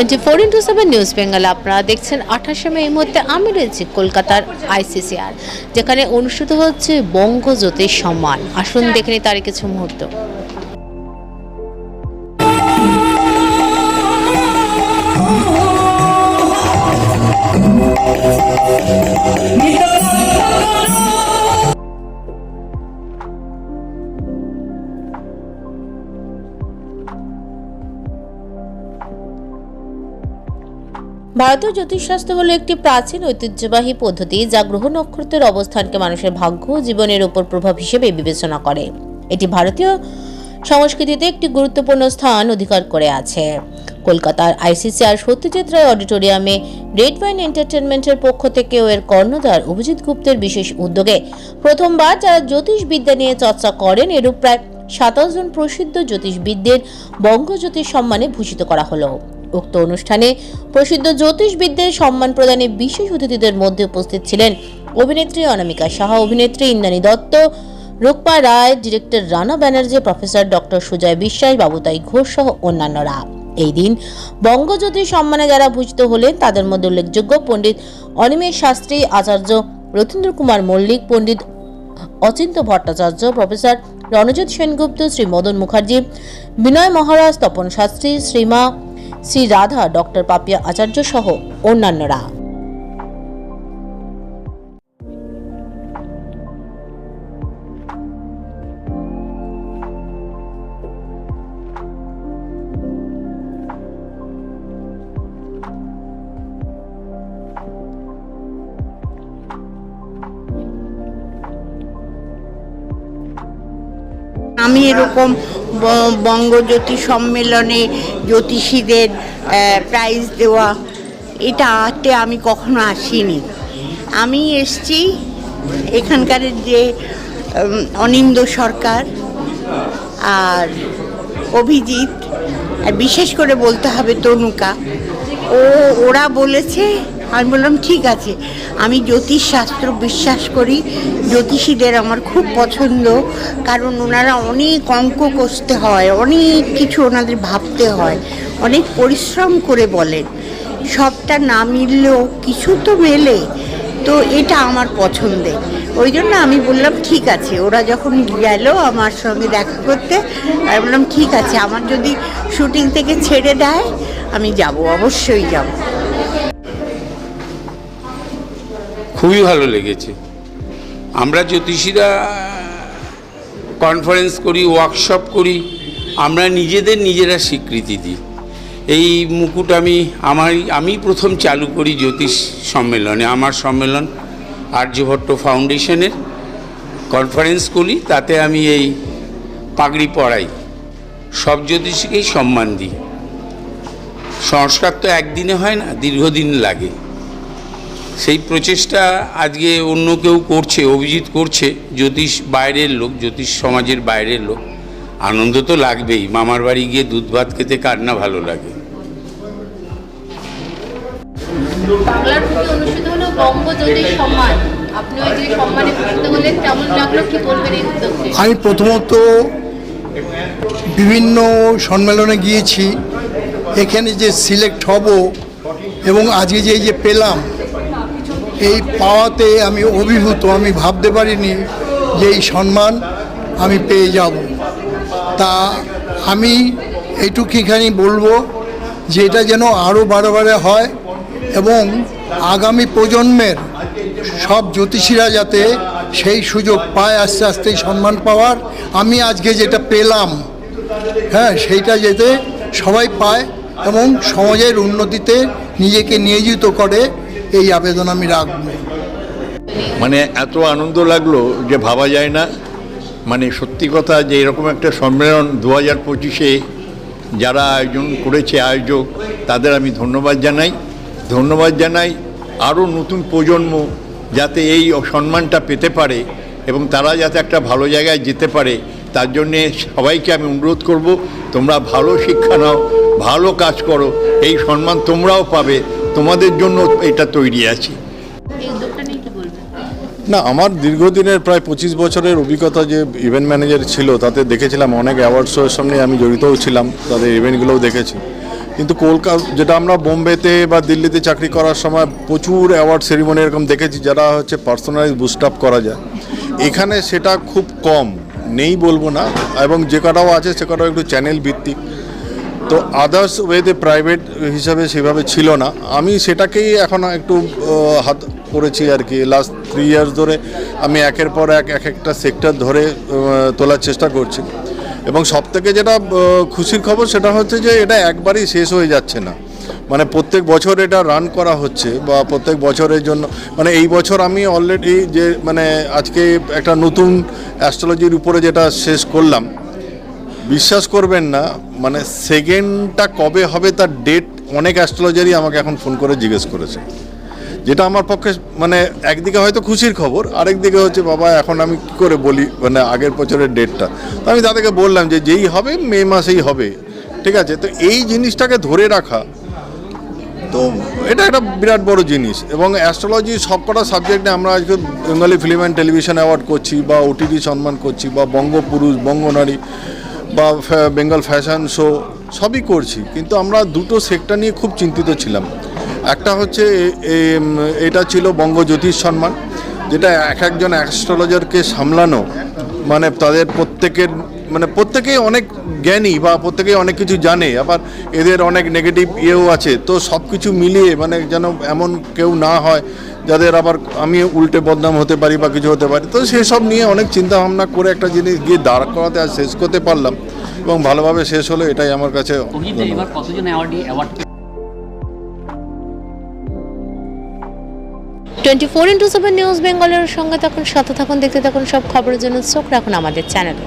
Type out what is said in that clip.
Twenty four into seven news Bengal আপনারা দেখছেন আঠাশে মে এই মুহূর্তে আমি রয়েছি কলকাতার আইসিসিআর যেখানে অনুষ্ঠিত হচ্ছে বঙ্গজ্যোতির সম্মান। আসুন দেখে নিই তার কিছু মুহূর্ত। ভারতীয় জ্যোতিষশাস্ত্র হলো একটি প্রাচীন ঐতিহ্যবাহী পদ্ধতি যা গ্রহ নক্ষত্রের অবস্থানকে মানুষের ভাগ্য জীবনের উপর প্রভাব হিসেবে বিবেচনা করে। এটি ভারতীয় সংস্কৃতিতে একটি গুরুত্বপূর্ণ স্থান অধিকার করে আছে। কলকাতার আইসিসিআর সত্যজিৎ রায় অডিটোরিয়ামে রেড ওয়াইন এন্টারটেনমেন্টের পক্ষ থেকে ও এর কর্ণধার অভিজিৎ গুপ্তের বিশেষ উদ্যোগে প্রথমবার যারা জ্যোতিষবিদ্যা নিয়ে চর্চা করেন, এরূপ প্রায় সাতাশ জন প্রসিদ্ধ জ্যোতিষবিদদের বঙ্গজ্যোতিষ সম্মানে ভূষিত করা হলো। উক্ত অনুষ্ঠানে প্রসিদ্ধ জ্যোতিষবিদদের সম্মান প্রদানে বিশেষ অতিথিদের মধ্যে উপস্থিত ছিলেন অভিনেত্রী অনামিকা সাহা, অভিনেত্রী Indrani Dutta Rupa Roy, director Rana Banerjee, professor doctor Sujoy Biswas, Babutai Ghosh সহ অন্যান্যরা। এই দিন বঙ্গজ্যোতি সম্মানে যারা ভূষিত হলেন, তাদের মধ্যে উল্লেখযোগ্য পণ্ডিত অনিমেষ শাস্ত্রী, আচার্য রথীন্দ্র কুমার মল্লিক, পণ্ডিত অচিন্ত ভট্টাচার্য, প্রফেসর রণজিৎ সেনগুপ্ত, শ্রী মদন মুখার্জি, বিনয় মহারাজ, তপন শাস্ত্রী, শ্রীমা শ্রী রাধা ডক্টর পাপিয়া আচার্য সহ অন্যান্যরা। আমি এরকম বঙ্গজ্যোতি সম্মেলনে জ্যোতিষীদের প্রাইজ দেওয়া, এটাতে আমি কখনো আসিনি। আমি এসছি এখানকার যে অনিন্দ সরকার আর অভিজিৎ, আর বিশেষ করে বলতে হবে তনুকা। ও, ওরা বলেছে আমি বললাম, ঠিক আছে। আমি জ্যোতিষ শাস্ত্র বিশ্বাস করি। জ্যোতিষীদের আমার খুব পছন্দ, কারণ ওনারা অনেক অঙ্ক কষতে হয়, অনেক কিছু ওনাদের ভাবতে হয়, অনেক পরিশ্রম করে বলেন। সবটা না মিললেও কিছু তো মেলে, তো এটা আমার পছন্দের। ওই জন্য আমি বললাম, ঠিক আছে। ওরা যখন গেল আমার সঙ্গে দেখা করতে, আমি বললাম, ঠিক আছে। আমার যদি শুটিং থেকে ছেড়ে দেয়, আমি যাব, অবশ্যই যাব। খুবই ভালো লেগেছে। আমরা জ্যোতিষীরা কনফারেন্স করি ওয়ার্কশপ করি, আমরা নিজেদের নিজেরা স্বীকৃতি দিই। এই মুকুট আমি আমার আমি প্রথম চালু করি জ্যোতিষ সম্মেলনে। আমার সম্মেলন আর্যভট্ট ফাউন্ডেশনের কনফারেন্স করি, তাতে আমি এই পাগড়ি পরাই। সব জ্যোতিষীকেই সম্মান দিই। সংস্কার তো একদিনে হয় না, দীর্ঘদিন লাগে। সেই প্রচেষ্টা আজকে অন্য কেউ করছে অভিজিৎ করছে জ্যোতিষ বাইরের লোক জ্যোতিষ সমাজের বাইরের লোক। আনন্দ তো লাগবেই মামার বাড়ি গিয়ে দুধ ভাত খেতে কার না ভালো লাগে। আমি প্রথমত বিভিন্ন সম্মেলনে গিয়েছি এখানে যে সিলেক্ট হব এবং আজকে যে যে পেলাম এই পাওয়াতে আমি অভিভূত, আমি ভাবতে পারিনি যে এই সম্মান আমি পেয়ে যাব। তা আমি এইটুকুখানি বলব যে এটা যেন আরও বারে বারে হয় এবং আগামী প্রজন্মের সব জ্যোতিষীরা যাতে সেই সুযোগ পায় আস্তে আস্তে সম্মান পাওয়ার, আমি আজকে যেটা পেলাম হ্যাঁ সেইটা যেতে সবাই পায় এবং সমাজের উন্নতিতে নিজেকে নিয়োজিত করে এই আবেদন আমি রাখব। মানে এত আনন্দ লাগল যে ভাবা যায় না। মানে সত্যি কথা যে এরকম একটা সম্মেলন দু হাজার পঁচিশে যারা আয়োজন করেছে আয়োজক, তাদের আমি ধন্যবাদ জানাই। ধন্যবাদ জানাই আরও নতুন প্রজন্ম যাতে এই সম্মানটা পেতে পারে এবং তারা যাতে একটা ভালো জায়গায় যেতে পারে, তার জন্যে সবাইকে আমি অনুরোধ করব, তোমরা ভালো শিক্ষা নাও, ভালো কাজ করো, এই সম্মান তোমরাও পাবে। তোমাদের জন্য এটা তৈরি আছে। না আমার দীর্ঘদিনের প্রায় পঁচিশ বছরের অভিজ্ঞতা যে ইভেন্ট ম্যানেজার ছিল তাতে দেখেছিলাম অনেক অ্যাওয়ার্ড শোয়ের সঙ্গে আমি জড়িতও ছিলাম তাদের ইভেন্টগুলোও দেখেছি। কিন্তু কলকাতা যেটা আমরা বোম্বেতে বা দিল্লিতে চাকরি করার সময় প্রচুর অ্যাওয়ার্ড সেরিমনি এরকম দেখেছি যারা হচ্ছে পার্সোনালাইজ বুস্ট আপ করা যায়। এখানে সেটা খুব কম নেই বলব না এবং যে কটাও আছে সে কটাও একটু চ্যানেল ভিত্তিক। তো আদার্স ওয়েতে প্রাইভেট হিসাবে সেভাবে ছিল না। আমি সেটাকেই এখন একটু হাত করেছি আর কি। লাস্ট থ্রি ইয়ার্স ধরে আমি একের পর এক এক একটা সেক্টর ধরে তোলার চেষ্টা করছি। এবং সবথেকে যেটা খুশির খবর সেটা হচ্ছে যে এটা একবারই শেষ হয়ে যাচ্ছে না। মানে প্রত্যেক বছর এটা রান করা হচ্ছে বা প্রত্যেক বছরের জন্য মানে এই বছর আমি অলরেডি যে মানে আজকে একটা নতুন অ্যাস্ট্রোলজির উপরে যেটা শেষ করলাম বিশ্বাস করবেন না মানে সেকেন্ডটা কবে হবে তার ডেট অনেক অ্যাস্ট্রোলজারই আমাকে এখন ফোন করে জিজ্ঞেস করেছে। যেটা আমার পক্ষে মানে একদিকে হয়তো খুশির খবর, আরেকদিকে হচ্ছে, বাবা, এখন আমি কী করে বলি? মানে আগের বছরের ডেটটা তো আমি তাদেরকে বললাম যে, যেই হবে, মে মাসেই হবে। ঠিক আছে? তো এই জিনিসটাকে ধরে রাখা, তো এটা একটা বিরাট বড় জিনিস। এবং অ্যাস্ট্রোলজি সবকটা সাবজেক্টে আমরা আজকে Bengali film and television award করছি, বা ওটিটি সম্মান করছি, বা বঙ্গপুরুষ, বঙ্গনারী বা বেঙ্গল ফ্যাশন শো সবই করছি, কিন্তু আমরা দুটো সেক্টর নিয়ে খুব চিন্তিত ছিলাম। একটা হচ্ছে এটা ছিল বঙ্গ জ্যোতিষ সম্মান, যেটা এক একজন অ্যাস্ট্রোলজারকে সামলানো মানে তাদের প্রত্যেকের মানে প্রত্যেকেই অনেক জ্ঞানী বা প্রত্যেকেই অনেক কিছু জানে, আবার এদের অনেক নেগেটিভ ইয়েও আছে, তো সব কিছু মিলিয়ে মানে যেন এমন কেউ না হয় যাদের আবার আমি উল্টে বদনাম হতে পারি বা কিছু হতে পারি তো সেসব নিয়ে অনেক চিন্তা ভাবনা করে একটা জিনিস গিয়ে দাঁড় করাতে আর শেষ করতে পারলাম এবং ভালোভাবে শেষ হলো এটাই আমার কাছে অভিজিৎ ধন্যবাদ। এবার কতজন award award twenty four into seven news বেঙ্গলের সঙ্গে তখন সাথে থাকুন দেখতে থাকুন সব খবরের জন্য চোখ রাখুন আমাদের চ্যানেলে